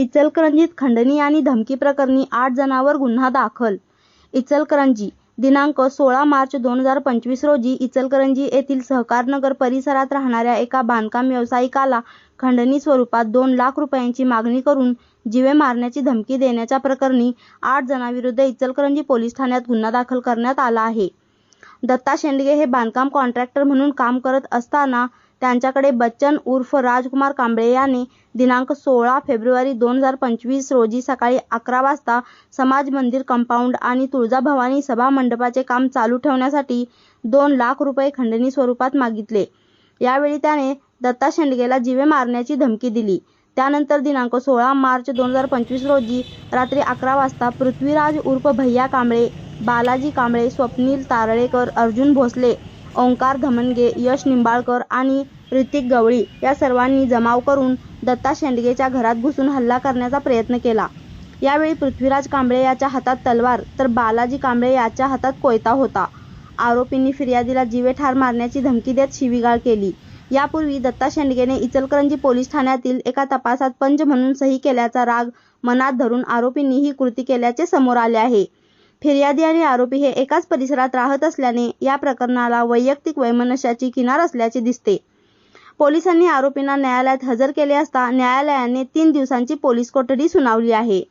इचलकरंजीत खंडणी आणि धमकी प्रकरणी आठ जणांवर गुन्हा दाखल इचलकरंजी दिनांक सोळा मार्च दोन हजार पंचवीस रोजी इचलकरंजी येथील सहकारनगर परिसरात राहणाऱ्या एका बांधकाम व्यावसायिकाला खंडणी स्वरूपात दोन लाख रुपयांची मागणी करून जीवे मारण्याची धमकी देण्याच्या प्रकरणी आठ जणांविरुद्ध इचलकरंजी पोलीस ठाण्यात गुन्हा दाखल करण्यात आला आहे. दत्ता शेंडगे हे बांधकाम कॉन्ट्रॅक्टर म्हणून काम करत असताना त्यांच्याकडे बच्चन उर्फ राजकुमार कांबळे याने दिनांक सोळा फेब्रुवारी दोन हजार पंचवीस रोजी सकाळी अकरा वाजता समाज मंदिर कंपाऊंड आणि तुळजाभवानी सभा मंडपाचे काम चालू ठेवण्यासाठी दोन लाख रुपये खंडणी स्वरूपात मागितले. यावेळी त्याने दत्ता शेंडगेला जीवे मारण्याची धमकी दिली. त्यानंतर दिनांक सोळा मार्च दोन हजार पंचवीस रोजी रात्री अकरा वाजता पृथ्वीराज उर्फ भैया कांबळे, बालाजी कांबळे, स्वप्नील तारळेकर, अर्जुन भोसले, ओंकार धमनगे, यश निंबाळकर आणि ऋतिक गवळी या सर्वांनी जमाव करून दत्ता शेंडगेच्या घरात घुसून हल्ला करण्याचा प्रयत्न केला. यावेळी पृथ्वीराज कांबळे याच्या हातात तलवार तर बालाजी कांबळे याच्या हातात कोयता होता. आरोपींनी फिर्यादीला जीवे ठार मारण्याची धमकी देत शिवीगाळ केली. यापूर्वी दत्ता शेंडगेने इचलकरंजी पोलीस ठाण्यातील एका तपासात पंच म्हणून सही केल्याचा राग मनात धरून आरोपींनी ही कृती केल्याचे समोर आले आहे. फिर्यादी आणि आरोपी हे एकाच परिसरात राहत असल्याने या प्रकरणाला वैयक्तिक वैमनस्याची किनार असल्याचे दिसते. पोलिसांनी आरोपींना न्यायालयात हजर केले असता न्यायालयाने तीन दिवसांची पोलीस कोठडी सुनावली आहे.